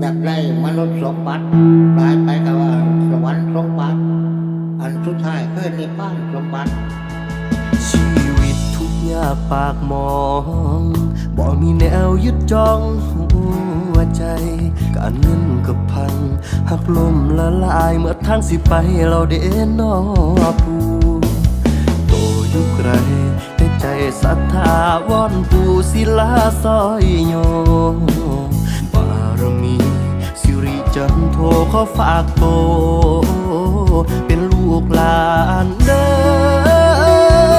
อยากได้มนุษย์สมบัติตายไปก็ว่าสวรรค์สมบัติ อันสุดท้ายคือนบ้านสมบัติ ชีวิตทุกอย่างปากมองบอกมีแนวยึดจองหัวใจ การเงินกับพัง หักลมละลายเมื่อทางสิไปเราเด่นนอผู้โตยุไกลแต่ใจศรัทธาวอนผู้ศิลาซอยโยบารมี จนโทขอฝากโต เป็นลูกหลานเด้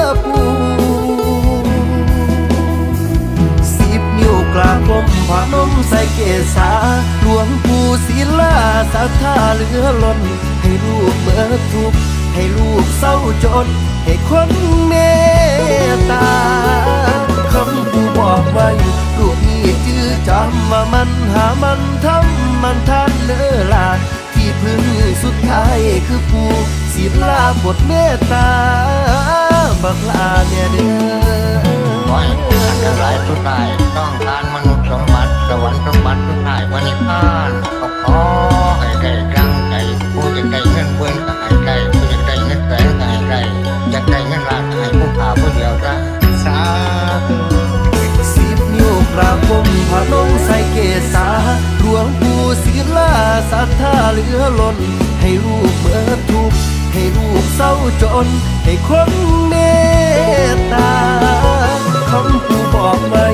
อปู่สิบนิ้วกลางกลมพานมใส่เกศาหลวงปู่ศิลาศรัทธาเหลือล้น ให้ลูกเบิดทุกให้ลูกเศร้าจน ให้คนเมตตาคำผู้บอกไว้ลูกนี่จื้อจำว่ามันหามันทำมันทัน เลือลาที่พึ่งสุดท้ายคือผู้ศิลาบทเมตตา บักลาเนี่ยเด้ขอให้ผู้ท่านทั้งหลายทุกท่ายต้องการมนุษย์สมบัติสวรรค์สมบัติทุกท่ายวันนิพพานก็ขอให้ได้ดังใจผู้จะได้เงินเบิ้นก็ให้ได้ผู้จะได้เงินแสนก็ให้ได้อยากได้เงินล้านก็ให้ผู้ขาผู้เดียวซะสาธุสิบนิ้วกราบผมพระนมใส่เกศาหลวง ศรัทธาเหลือล้น ให้ลูกเบิดทุกให้ลูกเศร้าจน ให้คนเมตตาคำปู่บอกไว้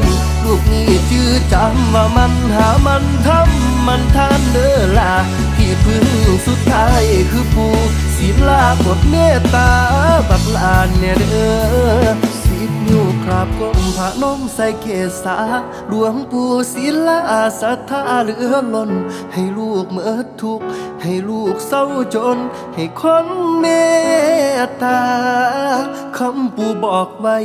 ลูกนี่จื้อจำว่ามันหามันทำมันทานเด้อล่ะที่พึ่งสุดท้ายคือปู่ศิลาบทเมตตาบักลานเนี่ยเด้อ ราบก้มพระนมใส่เกศาหลวงปู่ศิลาศรัทธาเหลือล้น ให้ลูกเมื่อทุกข์ให้ลูกเศร้าจน ให้คนเมตตาคำปู่บอกไว้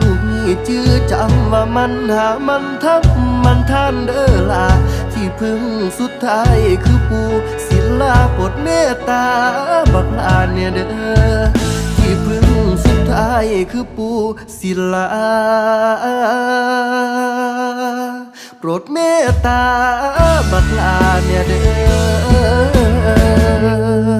ลูกนี่จื้อจำว่ามันหามันทับมันท่านเด้อล่ะที่พึ่งสุดท้ายคือปู่ศิลาบทเมตตาบักลาเนี่ยเด้อ อายคือปูศิลาโปรดเมตตาบัดลาเนี่ยเด้อ